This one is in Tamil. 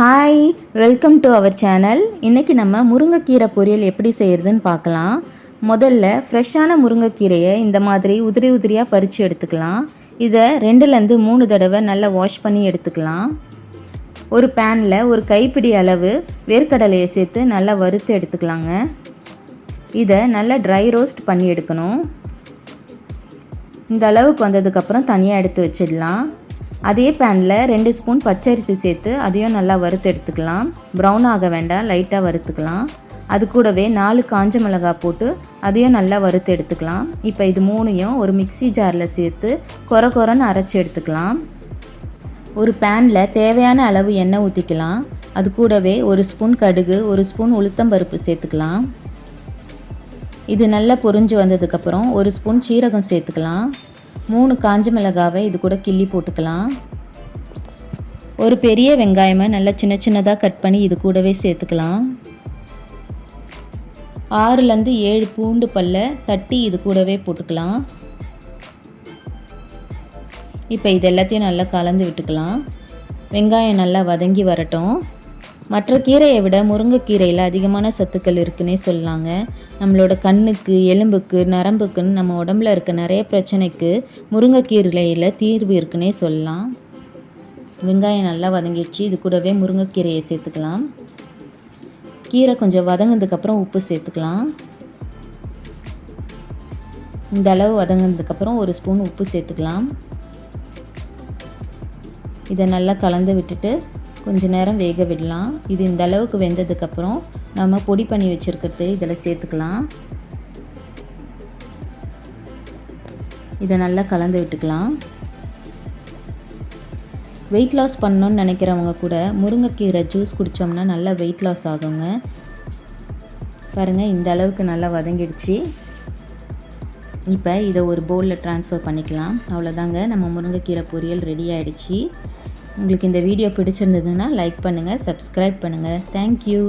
Hi welcome to our channel இன்றைக்கி நம்ம முருங்கைக்கீரை பொரியல் எப்படி செய்கிறதுன்னு பார்க்கலாம். முதல்ல ஃப்ரெஷ்ஷான முருங்கைக்கீரையை இந்த மாதிரி உதிரி உதிரியாக பறித்து எடுத்துக்கலாம். இதை ரெண்டுலேருந்து மூணு தடவை நல்லா வாஷ் பண்ணி எடுத்துக்கலாம். ஒரு பேனில் ஒரு கைப்பிடி அளவு வேர்க்கடலையை சேர்த்து நல்லா வறுத்து எடுத்துக்கலாங்க. இதை நல்லா ட்ரை ரோஸ்ட் பண்ணி எடுக்கணும். இந்த அளவுக்கு வந்ததுக்கப்புறம் தனியாக எடுத்து வச்சிடலாம். அதே பேனில் ரெண்டு ஸ்பூன் பச்சரிசி சேர்த்து அதையும் நல்லா வறுத்து எடுத்துக்கலாம். ப்ரௌன் ஆக வேண்டாம் லைட்டாக வறுத்துக்கலாம். அது கூடவே நாலு காஞ்ச மிளகாய் போட்டு அதையும் நல்லா வறுத்து எடுத்துக்கலாம். இப்போ இது மூணையும் ஒரு மிக்சி ஜாரில் சேர்த்து கொர கொரன்னு அரைச்சி எடுத்துக்கலாம். ஒரு பேனில் தேவையான அளவு எண்ணெய் ஊற்றிக்கலாம் அது கூடவே ஒரு ஸ்பூன் கடுகு ஒரு ஸ்பூன் உளுத்தம்பருப்பு சேர்த்துக்கலாம். இது நல்லா பொரிஞ்சு வந்ததுக்கப்புறம் ஒரு ஸ்பூன் சீரகம் சேர்த்துக்கலாம். மூணு காஞ்ச மிளகாவை இது கூட கிள்ளி போட்டுக்கலாம். ஒரு பெரிய வெங்காயமை நல்லா சின்ன சின்னதாக கட் பண்ணி இது கூடவே சேர்த்துக்கலாம். ஆறுலேருந்து ஏழு பூண்டு பல்ல தட்டி இது கூடவே போட்டுக்கலாம். இப்போ இது எல்லாத்தையும் நல்லா கலந்து விட்டுக்கலாம். வெங்காயம் நல்லா வதங்கி வரட்டும். மற்ற கீரையை விட முருங்கைக்கீரையில் அதிகமான சத்துக்கள் இருக்குன்னே சொல்லாங்க. நம்மளோட கண்ணுக்கு எலும்புக்கு நரம்புக்குன்னு நம்ம உடம்புல இருக்க நிறைய பிரச்சனைக்கு முருங்கைக்கீரையில் தீர்வு இருக்குன்னே சொல்லலாம். வெங்காயம் நல்லா வதங்கிடுச்சு. இது கூடவே முருங்கைக்கீரையை சேர்த்துக்கலாம். கீரை கொஞ்சம் வதங்கினதுக்கப்புறம் உப்பு சேர்த்துக்கலாம். இந்த அளவு வதங்கினதுக்கப்புறம் ஒரு ஸ்பூன் உப்பு சேர்த்துக்கலாம். இதை நல்லா கலந்து விட்டுட்டு கொஞ்ச நேரம் வேக விடலாம். இது இந்த அளவுக்கு வெந்ததுக்கப்புறம் நம்ம பொடி பண்ணி வச்சுருக்கிறது இதில் சேர்த்துக்கலாம். இதை நல்லா கலந்து விட்டுக்கலாம். வெயிட் லாஸ் பண்ணணும்னு நினைக்கிறவங்க கூட முருங்கைக்கீரை ஜூஸ் குடித்தோம்னா நல்லா வெயிட் லாஸ் ஆகுங்க. பாருங்கள் இந்த அளவுக்கு நல்லா வதங்கிடுச்சு. இப்போ இதை ஒரு பவுலில் ட்ரான்ஸ்ஃபர் பண்ணிக்கலாம். அவ்வளோதாங்க. நம்ம முருங்கைக்கீரை பொரியல் ரெடி ஆகிடுச்சு உங்களுக்கு இந்த வீடியோ பிடிச்சிருந்ததுன்னா லைக் பண்ணுங்கள் சப்ஸ்கிரைப் பண்ணுங்கள் தேங்க்யூ